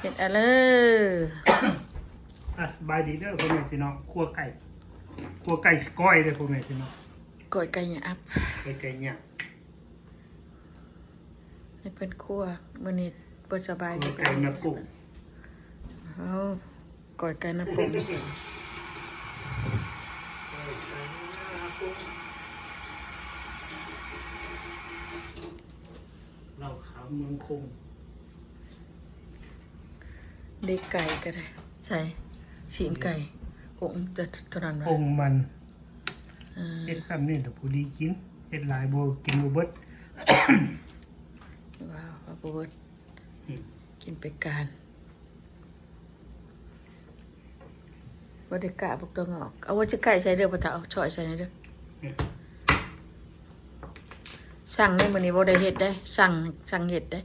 เห็ดอะไรอะสบายดีเด้อพ่อแม่พี่น้องครัวไก่ครัวไก่สก้อยเด้อพ่อแม่พี่น้องกอยไก่หยาบไก่ไก่เนี่ยนี่เป็นครัวมื้อนี้บ่สบายครัวไก่แม่ปุ๊กเอากอยไก่น้ำปมใส่เราขาวเมืองคง เด็กไก่ก็ได้ใส่สีนไก่องค์จะเท่านั้นอวะงค์มันอ่าเฮ็ดซ้ำนี่แต่ผู้ดีกินเฮ็ดหลายบ่กินบ่เบิดว้าวพระบุตรอืมกินไปการบ่ได้กะพวกตัวงอก เอาว่าจะไก่ใส่เด้อปะเถาช่อยใส่เด้ออืมสั่งในมื้อนี้บ่ได้เฮ็ดได้ สั่งสั่งเฮ็ดได้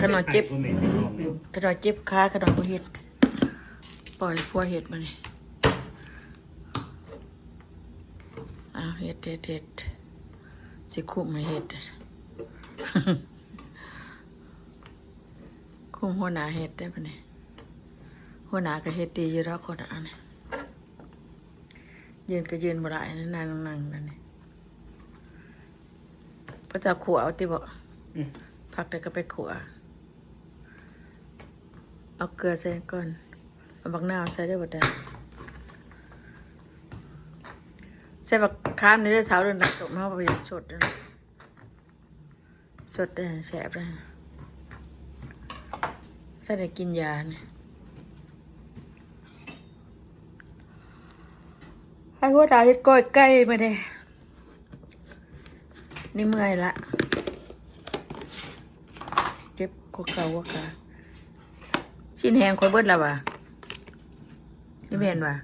ขนมเจ็บพ่อแม่พี่น้องขนมเจ็บขาขนมบ่เฮ็ดปล่อยพัวเฮ็ดมานี่อ้าวเฮ็ดเฮ็ดเฮ็ดสิคุมให้เฮ็ดคุมหัวหน้าเฮ็ดได้ปะเนี่ยหัวหน้าก็เฮ็ดดีอยู่แล้วคนอะนี่ยืนก็ยืนบ่ได้นะนั่งนั่งนั่นนี่พระเจ้าขัวเอาติบ่อืมพักได้ก็ไปขัว เอาเกลือใส่ก่อน เอาบักนาวใส่ได้บ่ได้ใส่บักข้ามนเรื่องเท้าเดินตักตกมาไปอยากสดเด้อสดได้แสบได้ถ้าได้กินยาเนี่ยให้หัวดาวเฮ็ดก้อยไก่มาเด้นี่เมื่อยละ เจ็บข้อเข่าข้อขา ชิ้นแหงคอยเบิดแล้ววะนี่แม่นวะ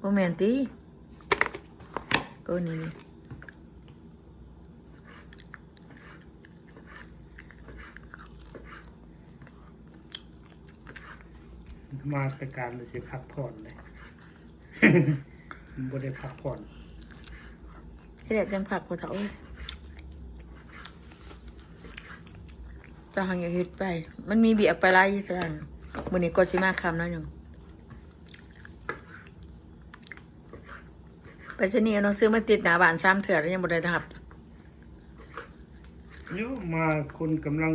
บ่แม่นติโอ้นี่นี่มาสการเลยสิพักผ่อนเลยบ่ได้พักผ่อนให้แดดยังผักกว่าเถาเอ้ย จะหังอย่าเฮ็ดไป มันมีเบียกไปไล่อยู่จังมื้อนี้ก็สิมาคำแล้วหนึ่งไปชนีเอาหนังสือมาติดหน้าบ้านซ้ำเถื่อแล้วยังบ่ได้ทับเยอะมาคนกำลัง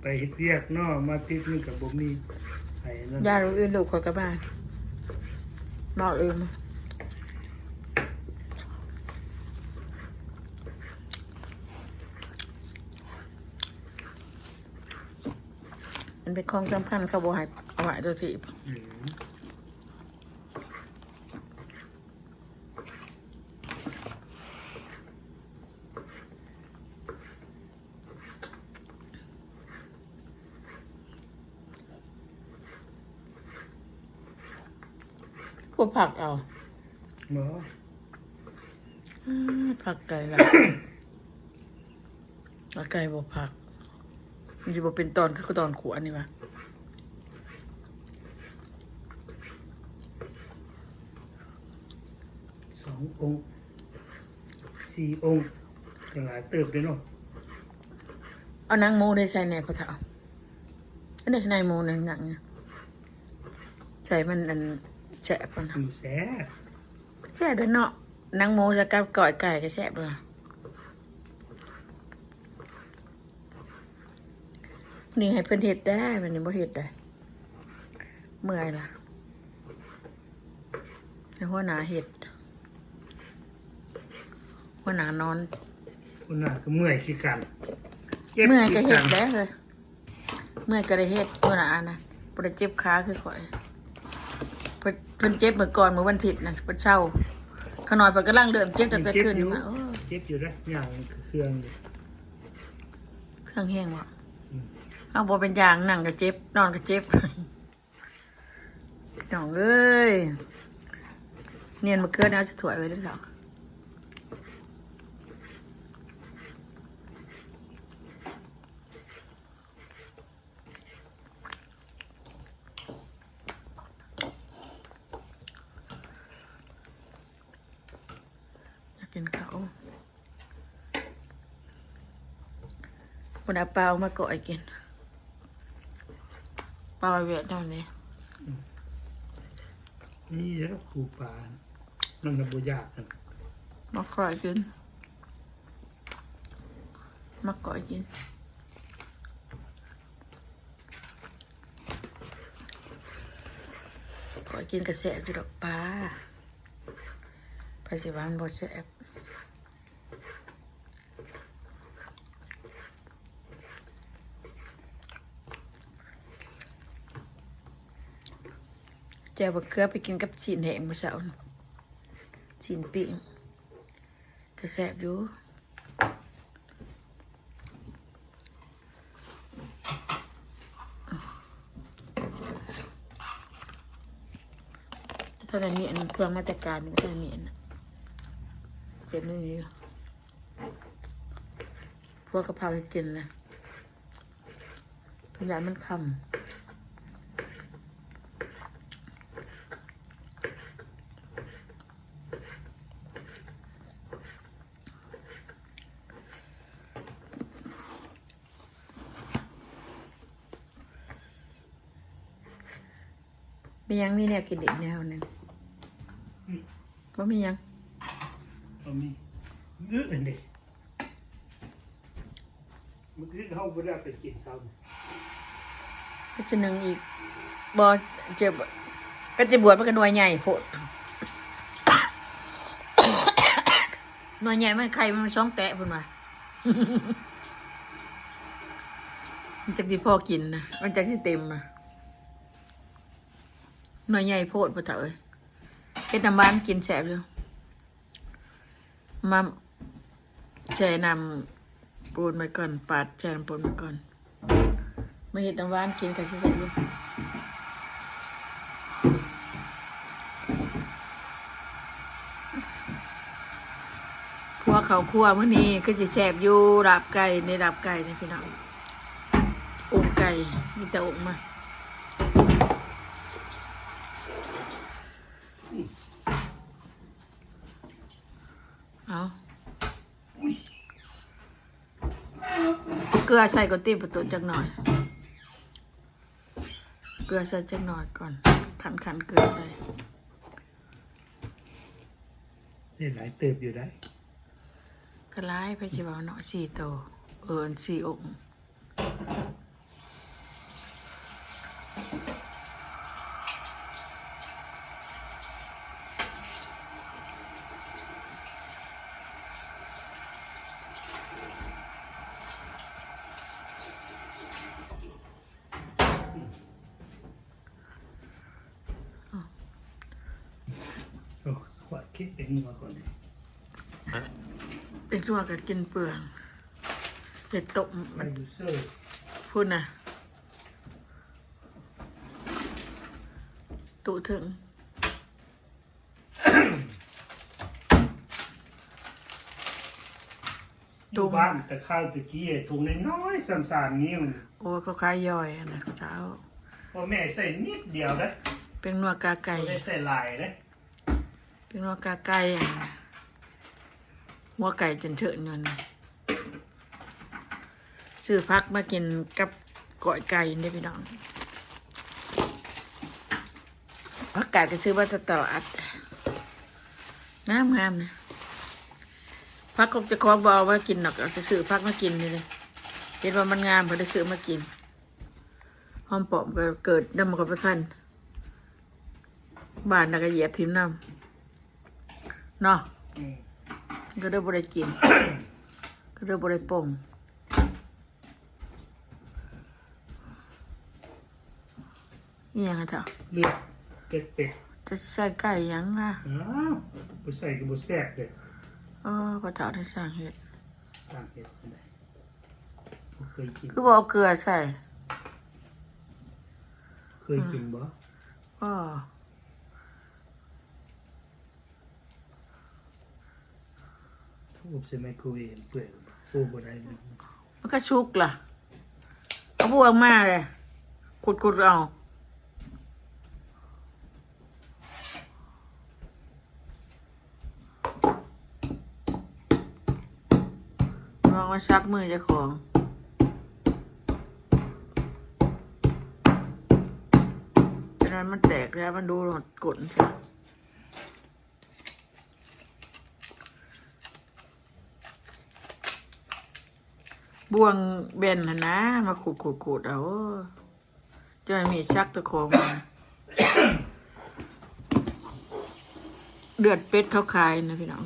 ไปเฮ็ดเวียกเนาะมาติดมันก็บ่มีไผนั่นญาติลูกอื่นลูกขอยกลับบ้านนอกอื่นมา มันเป็นของสำคัญเขาบอกให้เอาไว้ตัวที่อืมพวกผักเอาเนาะอืมผักไก่ละแล้วไก่บ่ผัก มันจะบ่เป็นตอนคือตอนขวนี่วะสององค์สี่องค์จังหลายเติบเลยเนาะเอานางโมได้ใส่ในพระเถาอันนี้นายโมนั่นหนังเนี่ยใส่มันอันแฉะปะนะอยู่แซ่บแซ่บด้วยเนาะนางโมจะกับก่อยไก่ก็แซ่บด้วย นี่ให้เพิ่นเฮ็ดได้มันนี่บ่เฮ็ดได้เมื่อยล่ะให้หัวหน้าเฮ็ดหัวหน้านอนคนน่ะก็เมื่อยสิกันจ็บเมื่อยก็เฮ็ดสิได้เลยเมื่อยก็ได้เฮ็ดหัวหน้านะบ่ได้เจ็บขาคือข่อยเพิ่นเพิ่นเจ็บเมื่อก่อนเมื่อวันอาทิตย์น่ะเพิ่นเช้าขน้อยเพิ่นกํลังเริ่มเจ็บตั้งแต่เจ็บคืนอยู่มาโอ้เจ็บอยู่นะอย่างเครื่องอยู่เครื่องแห้งบ่อืม เอาบ่เป็นยางนั่งก็เจ็บ นอนก็เจ็บพี่น้องเอ้ยเนียนมาเกินเอาจะถวยไว้ด้วยเถอะอยากินเขาววันอาเปามาก่อยกิน ปลาเวียดนามนี่นี่แล้วปูปลามันก็บ่ยากกันมาก่อยกินมาก่อยกินก่อยกินกระแสอยู่ดอกปลาภาษีวามันบ่แสบ วบะเกลือไปกินกับจีนแห้งมื่อเช้าวจีนปิ้งกระแสบอยู่เท่านั้นมีอันเครื่องมาตรการไม่ใช่มีอันเสร็จนี่อยู่พวกกะเพราให้กินนะทุกอย่างมันคำ มียังมีแนวกินเด็กแนวหนึงก็มียังเอามีงึอันนี้เมื่อกี้เขาบ่ได้ไปกินซ้ำก็จะหนึ่งอีกบอเจ็บก็จะบวชมันก็หน่วยใหญ่โพดหน่วยใหญ่มันใครมันช่องแตะพุ่นมามันจากที่พ่อกินนะมันจากที่เต็มนะ หน่วยใหญ่โพดปะเถอะเอ้ยเฮ็ดน้ำบ้านกินแสบอยู่มาแช่น้ำปูนไปก่อนปาดแช่น้ำปูนไปก่อนมาเห็ดน้ำหวานกินกันสิใส่อยู่ครัวเขาครัวเมื้อนี้คือสิแซ่บอยู่ดับไก่ในดับไก่นี่พี่น้องอกไก่มีแต่อกมา เอาเกลือใส่ก่อนตีประตูจักหน่อย เกลือใส่จักหน่อยก่อน ขันขันๆเกลือใส่นี่หลายเติบอยู่ได้กระไล่ไปชิบเอาเนาะสี่โตวเอินสี่องค์ คิดเองมาก่อนดิเป็นตัวกับกินเปลืองเป็ดตกไมมันยูเซอร์พูดนะตุถึงอยู่บ้านแต่ข้าวตะกี้ถุงน้อยๆสามๆนิ้วโอ้ยเขาคล้ายย่อยอะนะเช้าพ่อแม่ใส่นิดเดียวนะเป็นนัวกาไก่บ่ได้ใส่หลายนะ เป็นนัวกาไก่อะนะหัวไก่จนเถินเงินนซื้อพักมากินกับก้อยไก่ได้พี่น้องพักกาดก็ซื้อมาจากตลาดงามงามนะพักคงจะคล้องบอว่ากินหรอกเอาจะซื้อพักมากินนี่เลยเห็นว่ามันงามพอได้ซื้อมากินหอมปอมก็เกิดน้ำมันก็ไปทันบ้านน่ะก็เหยียบทิมน้ำ เนาะอืมก็ได้บริกิน ก็ได้บริป่งนี่ยังไงเถอะเลือดเป็ดเป็ดจะใส่ไก่ยังอะอ้าวบ่ใส่ก็บ่แซ่บเด้อเออก็เถาได้สั่งเห็ดสร้างเฮ็ดจังได๋บ่เคยกินคือบอกเอาเกลือใส่ เคยกินบ่ก็ ทุบใส่ไมโครเวฟเปื่อยโอ้บ่ได้เลยมันก็ชุกล่ะเอาพวกมาเลยขุดขุดๆเอาลองมาซักมือเจ้าของมันมันแตกแล้วมันดูหมดกลนใช่ บวงเบนนะนะ มาขูดขูดขูดเอาจนมีชักตะโคงมาเดือดเป็ดเขาขายนะพี่น้อง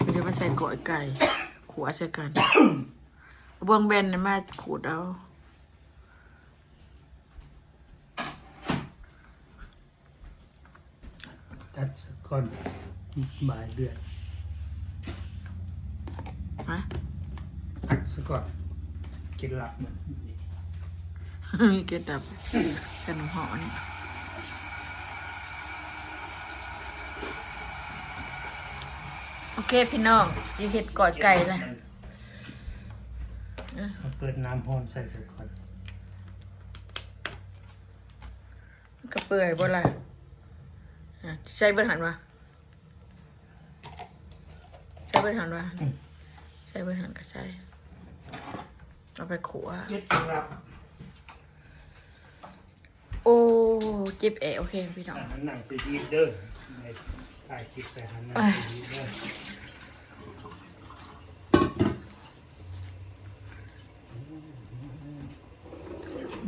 ไม่ใช่มาใส่ก่อยไก่ขวใส่กันเอาบวงเบนนะมาขูดเอาตัดสะก่อนบ่ายเดือนฮะตัดสะก่อน กินหลับมันมีเกล็ดดับใส่น้ำหอมนี่โอเคพี่น้องจะเห็ดกอดไก่นะเอาเปิดน้ำห้อนใส่สะก่อนกระเปื่อยบ่ล่ะอะใส่เบิดหันวะใส่เบิดหันวะใส่เบิดหันก็ใส่ เอาไปขัวเจ็ดหลับโอ้เจ็บแอะโอเคพี่น้องอาหารหนังสีดีเด้อในถ่ายคลิปใส่อาหารหนังสีดีเด้อ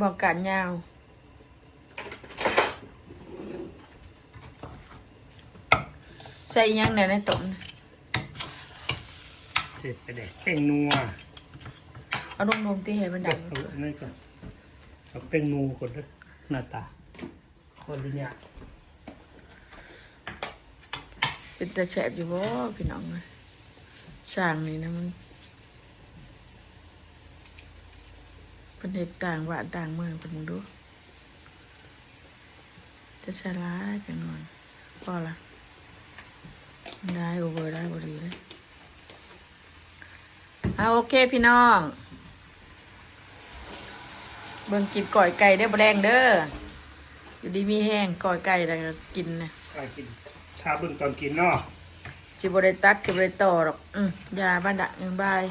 บอกการยาวใส่อิหยังเนี่ยในต้มน่ะเสร็จไปแดกแป้งนัว เอานมๆที่เห็นมันเด็ดักงเอาอันนี้ก่อนเอาแป้งนูก่อนเด้อหน้าตา คนละอย่างเป็นตาแฉบอยู่บ่พี่น้องเอ้ยสร้างนี่นะมันเป็นเห็ดต่างว่าต่างเมืองเป็นมึงดูจะใช้ร้ายจังหน่อยพอละได้โอเวอร์ได้บดีเลยเอาโอเคพี่น้องเบิ่งกินก่อยไก่ได้อบ่แรงเด้ออยู่ดีมีแห้งก่อยไก่แล้วก็กินนะไปกินชาเบิ่งตอนกินเนาะ สิบ่ได้ตัดสิบ่ได้ต่อหรอกอืมยาบ้านดะยังบาย